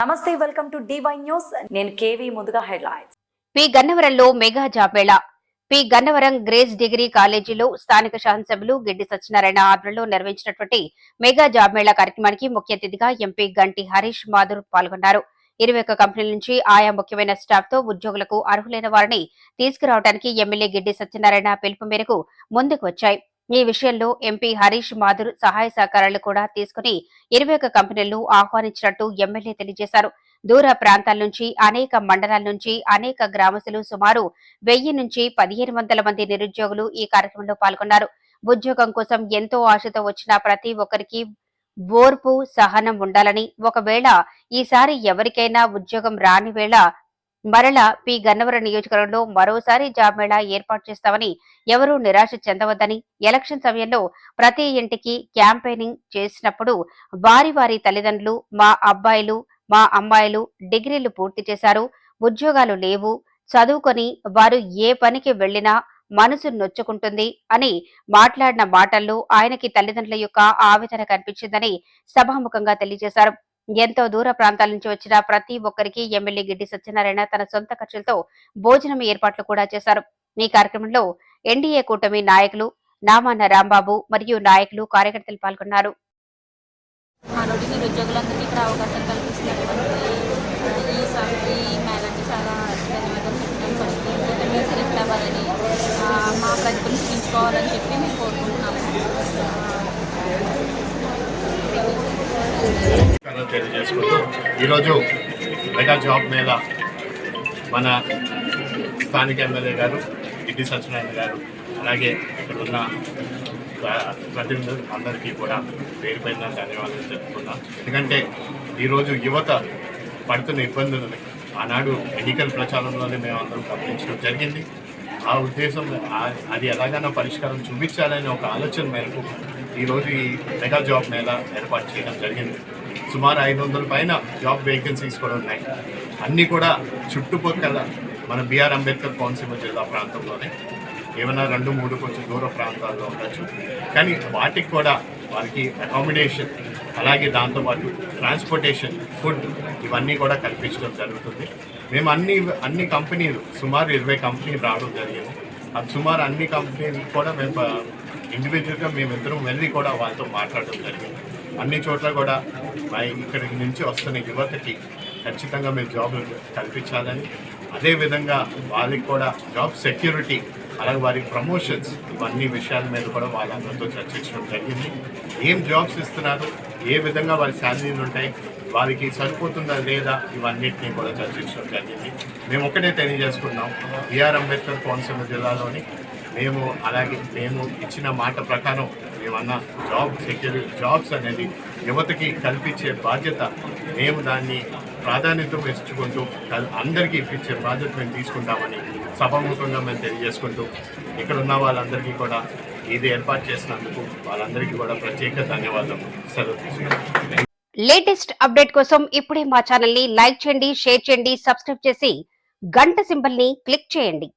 నమస్తే welcome to DY news నేను KV ముందుగా హెడ్లైన్స్. పి. గన్నవరంలో mega job P. Gannavaram grace degree కాలేజీలో స్థానిక శాసనసభ్యులు గిడ్డి సత్యనారాయణ ఆధ్వర్యంలో నిర్వహించినటువంటి మెగా జాబ్ మేళా కార్యక్రమానికి ముఖ్య అతిథిగా ఎంపీ గంటి హరీష్ మాధుర్ పాల్గొన్నారు. ఇరవై ఒక్క కంపెనీల నుంచి ఆయా ముఖ్యమైన స్టాఫ్తో ఉద్యోగులకు అర్హులైన వారిని తీసుకురావడానికి ఎమ్మెల్యే గిడ్డి సత్యనారాయణ పిలుపు మేరకు ముందుకు వచ్చాయి. ఈ విషయంలో ఎంపీ హరీష్ మాధుర్ సహాయ సహకారాలు కూడా తీసుకుని ఇరవై ఒక్క కంపెనీలను ఆహ్వానించినట్టు ఎమ్మెల్యే తెలియజేశారు. దూర ప్రాంతాల నుంచి అనేక మండలాల నుంచి అనేక గ్రామస్తులు సుమారు వెయ్యి నుంచి పదిహేను వందల మంది నిరుద్యోగులు ఈ కార్యక్రమంలో పాల్గొన్నారు. ఉద్యోగం కోసం ఎంతో ఆశతో వచ్చిన ప్రతి ఒక్కరికి ఓర్పు సహనం ఉండాలని ఒకవేళ ఈసారి ఎవరికైనా ఉద్యోగం రాని వేళ మరల పి. గన్నవరం నియోజకవర్గంలో మరోసారి జాబ్ మేళా ఏర్పాటు చేస్తామని ఎవరూ నిరాశ చెందవద్దని ఎలక్షన్ సమయంలో ప్రతి ఇంటికి క్యాంపెయినింగ్ చేసినప్పుడు వారి వారి తల్లిదండ్రులు మా అబ్బాయిలు మా అమ్మాయిలు డిగ్రీలు పూర్తి చేశారు ఉద్యోగాలు లేవు చదువుకొని వారు ఏ పనికి వెళ్ళినా మనసు నొచ్చుకుంటుంది అని మాట్లాడిన మాటల్లో ఆయనకి తల్లిదండ్రుల యొక్క ఆవేదన కనిపించిందని సభాముఖంగా తెలియజేశారు. ఎంతో దూర ప్రాంతాల నుంచి వచ్చిన ప్రతి ఒక్కరికి ఎమ్మెల్యే గిడ్డి సత్యనారాయణ తన సొంత ఖర్చులతో భోజనం ఏర్పాట్లు కూడా చేశారు. ఈ కార్యక్రమంలో ఎన్డీఏ కూటమి నాయకులు నామాన రాంబాబు మరియు నాయకులు కార్యకర్తలు పాల్గొన్నారు. నిరుద్యోగులందరికీ ఇక్కడ అవకాశం కల్పిస్తున్నటువంటి ఈ ఈ మేళకి చాలా ధన్యవాదాలు ఫస్ట్ మీరు సెలెక్ట్ అవ్వాలని మా ప్రతిభను చూపించుకోవాలని చెప్పి మేము కోరుకుంటున్నాము. తెలియజేసుకుంటూ ఈరోజు మెగా జాబ్ మీద మన స్థానిక ఎమ్మెల్యే గారు ఇడ్డి సత్యనారాయణ గారు అలాగే ఇక్కడ ఉన్న ప్రతినిధులు అందరికీ కూడా పేరు పైన ధన్యవాదాలు చెప్పుకున్నాం ఎందుకంటే ఈరోజు యువత పడుతున్న ఇబ్బందులని ఆనాడు ఎన్నికల ప్రచారంలోనే మేము అందరం గమనించడం జరిగింది. ఆ ఉద్దేశం అది ఎలాగైనా పరిష్కారం చూపించాలనే ఒక ఆలోచన మేరకు ఈరోజు ఈ మెగా జాబ్ మేళా ఏర్పాటు చేయడం జరిగింది. సుమారు ఐదు వందల పైన జాబ్ వేకెన్సీస్ కూడా ఉన్నాయి. అన్నీ కూడా చుట్టుపక్కల మన బీఆర్ అంబేద్కర్ కోనసీమ జిల్లా ప్రాంతంలోనే. ఏమైనా రెండు మూడు కొంచెం దూర ప్రాంతాల్లో ఉండొచ్చు. కానీ వాటికి కూడా వారికి అకామిడేషన్ అలాగే దాంతోపాటు ట్రాన్స్పోర్టేషన్ ఫుడ్ ఇవన్నీ కూడా కల్పించడం జరుగుతుంది. మేము అన్ని అన్ని కంపెనీలు సుమారు ఇరవై కంపెనీలు రావడం జరిగింది. అది సుమారు అన్ని కంపెనీలు కూడా మేము ఇండివిజువల్గా మేమిద్దరం వెళ్ళి కూడా వాళ్ళతో మాట్లాడడం జరిగింది. అన్ని చోట్ల కూడా మా ఇక్కడి నుంచి వస్తున్న యువతకి ఖచ్చితంగా మేము జాబ్లు కల్పించాలని అదేవిధంగా వాళ్ళకి కూడా జాబ్ సెక్యూరిటీ అలాగే వారి ప్రమోషన్స్ ఇవన్నీ విషయాల మీద కూడా వాళ్ళందరితో చర్చించడం జరిగింది. ఏం జాబ్స్ ఇస్తున్నారు? ఏ విధంగా వారి శాలరీలు ఉంటాయి వారికి సరిపోతుందా లేదా ఇవన్నింటినీ కూడా చర్చించడం జరిగింది. మేము ఒక్కటే తెలియజేసుకున్నాం బిఆర్ అంబేద్కర్ కోనసీమ జిల్లాలోని మేము అలాగే మేము ఇచ్చిన మాట ప్రకారం మేమన్న జాబ్ సెక్యూరిటీ జాబ్స్ అనేది యువతకి కల్పించే బాధ్యత మేము దాన్ని ప్రాధాన్యత ఇచ్చుకుంటూ అందరికీ ఇప్పించే బాధ్యత మేము తీసుకుంటామని సభాముఖంగా మేము తెలియజేసుకుంటూ ఇక్కడ ఉన్న వాళ్ళందరికీ కూడా ఇది ఏర్పాటు చేసినందుకు వాళ్ళందరికీ కూడా ప్రత్యేక ధన్యవాదాలు సెలవు తీసుకుంటాం. లేటెస్ట్ అప్డేట్ కోసం ఇప్పుడే మా ఛానల్ని లైక్ చేయండి షేర్ చేయండి సబ్స్క్రైబ్ చేసి గంట సింబల్ని క్లిక్ చేయండి.